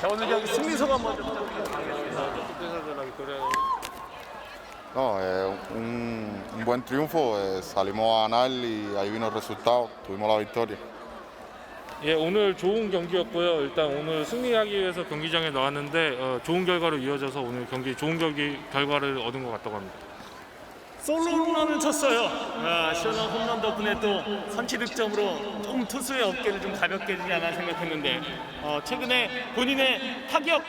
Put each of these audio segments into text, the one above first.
자, 오늘 경기 승리 소감 먼저 No, es un, un buen triunfo, eh, salimos a ganar y ahí vino el resultado, tuvimos la victoria. 예, 오늘 좋은 경기였고요. 일단 오늘 승리하기 위해서 경기장에 나왔는데 어, 좋은 결과로 이어져서 오늘 경기 좋은 경기 결과를 얻은 것 같다고 합니다. 솔로 홈런을 쳤어요. 아, 시원한 홈런 덕분에 또 선취 득점으로 좀 투수의 어깨를 좀 가볍게 해주지 않나 생각했는데 어, 최근에 본인의 타격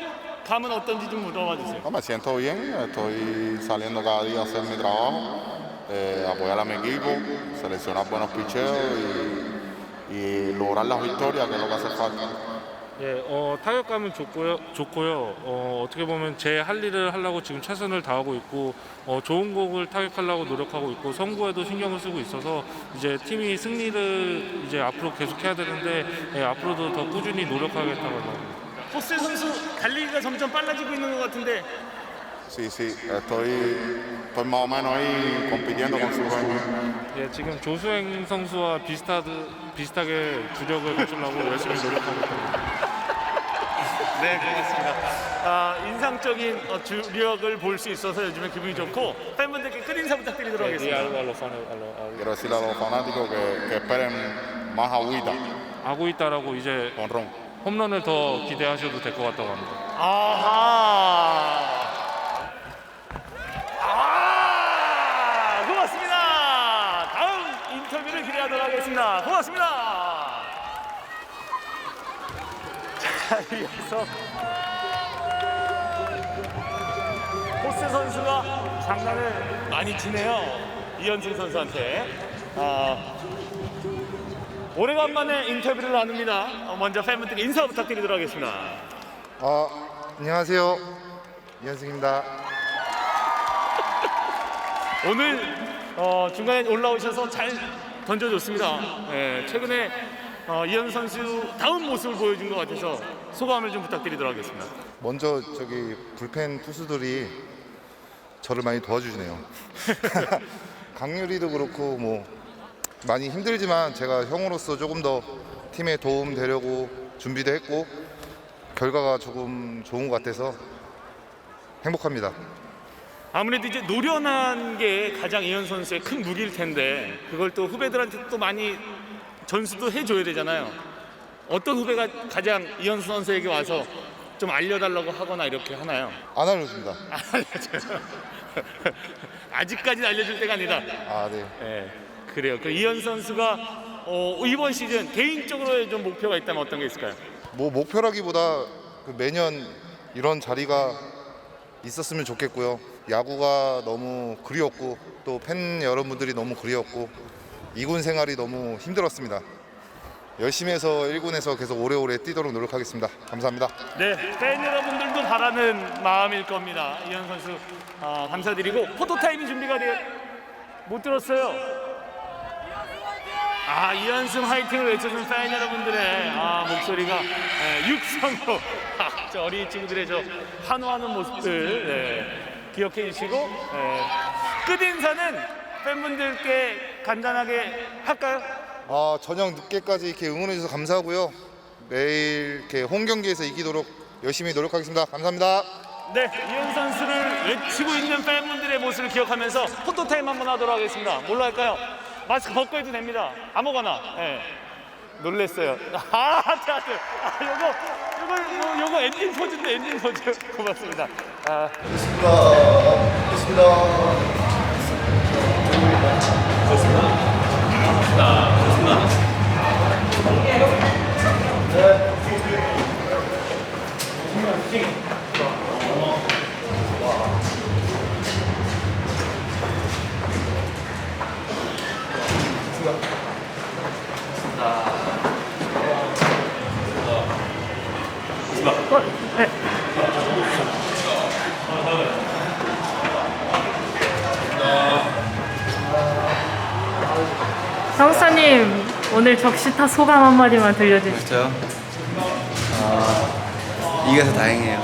감은 어떤지 좀 물어봐 주세요. No, me siento bien, estoy saliendo cada día a hacer mi trabajo, eh, apoyar a mi equipo, seleccionar buenos picheos y, lograr las victorias, que es lo que hace falta. 예, 어, 타격감은 좋고요. 좋고요. 어, 어떻게 보면 제 할 일을 하려고 지금 최선을 다하고 있고 어, 좋은 곡을 타격하려고 노력하고 있고 선구에도 신경을 쓰고 있어서 이제 팀이 승리를 이제 앞으로 계속 해야 되는데 예, 앞으로도 더 꾸준히 노력하겠다고 합니다. 호세 선수 달리기가 점점 빨라지고 있는 것 같은데 Sí, sí, estoy, estoy más o menos ahí compitiendo con su juego. 예, 지금 조수행 선수와 비슷하드, 비슷하게 주력을 갖추려고 열심히 노력하고 있습니다. 네, 고맙습니다. 아, 인상적인 어, 주력을 볼 수 있어서 요즘에 기분이 좋고 팬분들께 큰 인사 부탁드리도록 예, 하겠습니다. Quiero decirle a los fanáticos que, que esperen más agüita 아고 있다라고 이제 con ron. 홈런을 더 기대하셔도 될 것 같다고 합니다. 아하. 아, 고맙습니다. 다음 인터뷰를 기대 하겠습니다. 고맙습니다. 자, 이어서 호스 선수가 장난을 많이 치네요. 이현승 선수한테. 아, 오래간만에 인터뷰를 나눕니다. 어, 먼저 팬분들께 인사 부탁드리도록 하겠습니다. 아, 안녕하세요. 이현승입니다. 오늘 어, 중간에 올라오셔서 잘 던져줬습니다. 예, 최근에 어, 이현 선수 다운 모습을 보여준 것 같아서 소감을 좀 부탁드리도록 하겠습니다. 먼저 저기 불펜 투수들이 저를 많이 도와주시네요. 강유리도 그렇고 뭐 많이 힘들지만 제가 형으로서 조금 더 팀에 도움 되려고 준비도 했고 결과가 조금 좋은 것 같아서 행복합니다. 아무래도 이제 노련한 게 가장 이현 선수의 큰 무기일 텐데 그걸 또 후배들한테 또 많이 전수도 해줘야 되잖아요. 어떤 후배가 가장 이현 선수에게 와서 좀 알려달라고 하거나 이렇게 하나요? 안 알려줍니다. 알려줘요. 아직까지는 알려줄 때가 아니다. 아, 네. 예, 그래요. 그 이현 선수가 어, 이번 시즌 개인적으로 좀 목표가 있다면 어떤 게 있을까요? 뭐 목표라기보다 그 매년 이런 자리가 있었으면 좋겠고요. 야구가 너무 그리웠고 또 팬 여러분들이 너무 그리웠고 이군 생활이 너무 힘들었습니다. 열심히 해서 1군에서 계속 오래오래 뛰도록 노력하겠습니다. 감사합니다. 네, 팬 여러분들도 바라는 마음일 겁니다. 이현 선수 아, 감사드리고 포토 타임이 준비가 되어 못 들었어요. 아 이현승 화이팅을 외쳐준 팬 여러분들의 아, 목소리가 예, 육성으로 아, 저 어린 친구들의 저 환호하는 모습들 예, 기억해 주시고 예, 끝 인사는 팬분들께 간단하게 할까요? 아, 저녁 늦게까지 이렇게 응원해 주셔서 감사하고요. 매일 이렇게 홈 경기에서 이기도록 열심히 노력하겠습니다. 감사합니다. 네, 이현 선수를 외치고 있는 팬분들의 모습을 기억하면서 포토타임 한번 하도록 하겠습니다. 뭘로 할까요? 마스크 벗고 해도 됩니다. 아무거나. 예. 놀랬어요. 아, 테아트. 아, 요거, 요거, 요, 요거 엔딩 포즈인데, 엔딩 포즈. 고맙습니다. 아, 성사님 오늘 적시타 소감 한마디만 들려주시죠. 진짜요? 이겨서 다행이에요.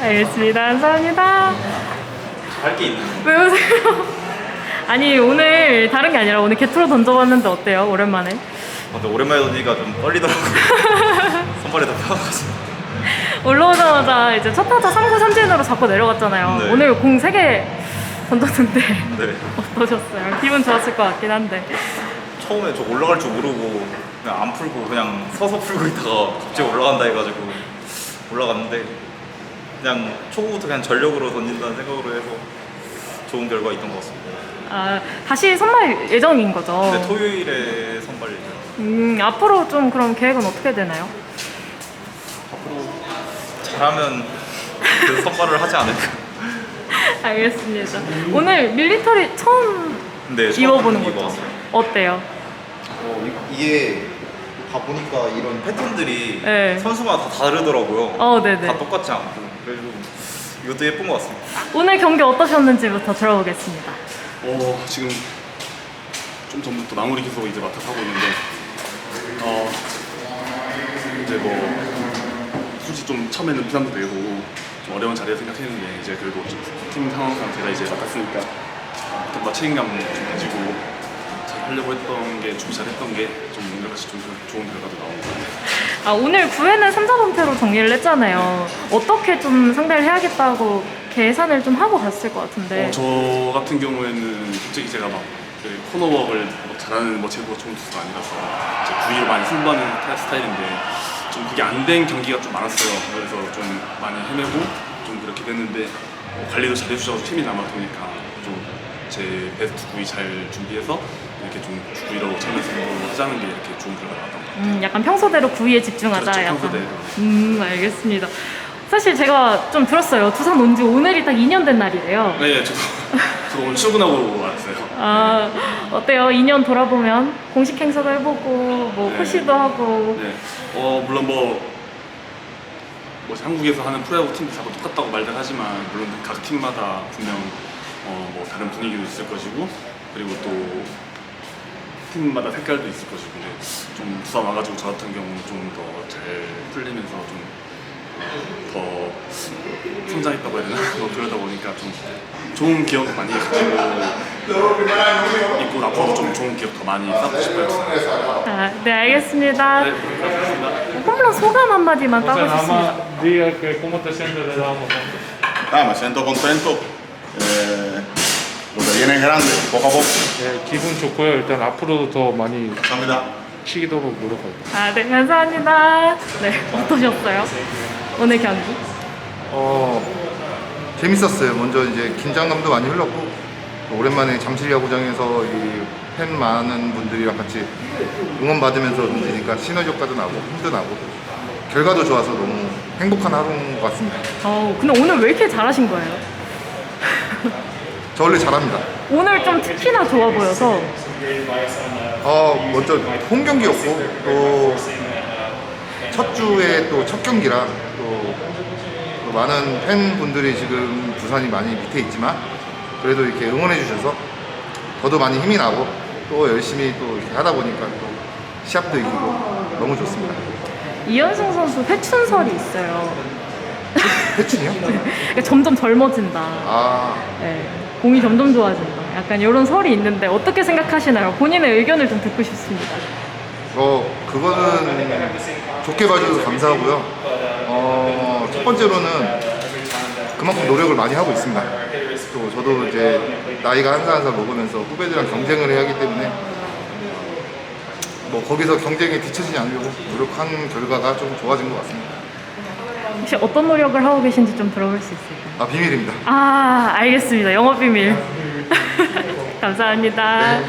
알겠습니다. 감사합니다. 할 게 있는. 왜 웃으세요? 아니 오늘 다른 게 아니라 오늘 개투로 던져봤는데 어때요? 오랜만에. 근데 오랜만에 던지니까 좀 떨리더라고요. 손발이 다 펴가지고. 올라오자마자 이제 첫 타자 3구 삼진으로 잡고 내려갔잖아요. 네. 오늘 공 3개 던졌는데 네. 어떠셨어요? 기분 좋았을 것 같긴 한데. 처음에 저 올라갈 줄 모르고 그냥 안 풀고 그냥 서서 풀고 있다가 갑자기 올라간다 해가지고 올라갔는데 그냥 초구부터 그냥 전력으로 던진다는 생각으로 해서 좋은 결과 있던 것 같습니다. 아, 다시 선발 예정인 거죠? 근데 토요일에 선발 예정. 음, 앞으로 좀 그럼 계획은 어떻게 되나요? 앞으로 잘하면 그 선발을 하지 않을까. 알겠습니다. 오늘 밀리터리 처음 네, 처음 입어보는 거죠? 입어봤어요. 어때요? 어, 이- 이게 다 보니까 이런 패턴들이 네. 선수마다 다 다르더라고요. 어, 네네. 다 똑같지 않고 그래서 이것도 예쁜 것 같습니다. 오늘 경기 어떠셨는지부터 들어보겠습니다. 어, 지금 좀 전부터 마무리 계속 이제 맡아서 하고 있는데 어, 이제 뭐 솔직히 좀 처음에는 부담도 되고 좀 어려운 자리를 생각했는데 이제 그래도 좀팀 상황상 제가 이제 맡았으니까 좀더 책임감 좀 가지고 잘 하려고 했던 게 준비 잘 했던 게 좀 오늘 같이 좀 좋은 결과도 나온 것 같아요. 아, 오늘 9회는 3자범퇴로 정리를 했잖아요. 어떻게 좀 상대를 해야겠다고 계산을 좀 하고 갔을 것 같은데. 어, 저 같은 경우에는 솔직히 제가 막그 코너웍을 뭐 잘하는 뭐 제구가 좋은 투수가 아니라서 이제 구위로 많이 승부하는 타- 스타일인데 좀 그게 안 된 경기가 좀 많았어요. 그래서 좀 많이 헤매고 좀 그렇게 됐는데 뭐 관리도 잘 해주셔서 힘이 남아도니까 좀 제 베스트 구위 잘 준비해서 이렇게 좀 구위로 참여 승부를 하자는 게 이렇게 좋은 결과가 나왔던 것 같아요. 음, 약간 평소대로 구위에 집중하자. 그렇죠, 약간. 평소대로. 음, 알겠습니다. 사실 제가 좀 들었어요. 두산 온 지 오늘이 딱 2년 된 날이래요. 네, 저도, 저도 오늘 출근하고 왔어요. 아, 어때요? 2년 돌아보면 공식 행사도 해보고, 뭐, 네. 코시도 하고. 네. 어 물론 뭐, 뭐 한국에서 하는 프로야구 팀도 다 똑같다고 말들 하지만 물론 각 팀마다 분명 어, 뭐 다른 분위기도 있을 것이고 그리고 또 팀마다 색깔도 있을 것이고 근데 좀 부산 와가지고 저 같은 경우는 좀 더 잘 풀리면서 좀 더 성장했다고 해야 되나? 뭐 그러다 보니까 좀 좋은 기억 많이 가지고 있고 앞으로 좀 좋은 기억 더 많이 쌓고 싶어요. 아, 네, 알겠습니다. 네. 홈런 소감 한마디만 따보셨습니다. diga que cómo te sientes de dar un Ah, me siento contento. Eh, lo que viene es grande, poco a poco. 네, 기분 좋고요. 일단 앞으로도 더 많이 감사합니다. 치기도록 노력할게요. 아, 네, 감사합니다. 네, 어떠셨어요? 오늘 경기? 어 재밌었어요. 먼저 이제 긴장감도 많이 흘렀고 또 오랜만에 잠실 야구장에서 이 팬 많은 분들이랑 같이 응원 받으면서 던지니까 시너지 효과도 나고 힘도 나고 결과도 좋아서 너무 행복한 하루인 것 같습니다. 어, 근데 오늘 왜 이렇게 잘하신 거예요? 저 원래 잘합니다. 오늘 좀 특히나 좋아 보여서. 어 먼저 홈 경기였고 또 첫 주에 또 첫 경기라 많은 팬분들이 지금 부산이 많이 밑에 있지만 그래도 이렇게 응원해 주셔서 저도 많이 힘이 나고 또 열심히 또 이렇게 하다 보니까 또 시합도 이기고 너무 좋습니다. 이현승 선수 회춘설이 있어요. 해춘이요? 그러니까 점점 젊어진다. 아 네, 공이 점점 좋아진다. 약간 이런 설이 있는데 어떻게 생각하시나요? 본인의 의견을 좀 듣고 싶습니다. 어, 그거는 좋게 봐줘서 감사하고요. 어, 첫 번째로는 그만큼 노력을 많이 하고 있습니다. 또 저도 이제 나이가 한 살 한 살 먹으면서 후배들이랑 경쟁을 해야 하기 때문에 뭐 거기서 경쟁에 뒤처지지 않으려고 노력한 결과가 좀 좋아진 것 같습니다. 혹시 어떤 노력을 하고 계신지 좀 들어볼 수 있을까요? 아, 비밀입니다. 아, 알겠습니다. 영업 비밀. 감사합니다. 네.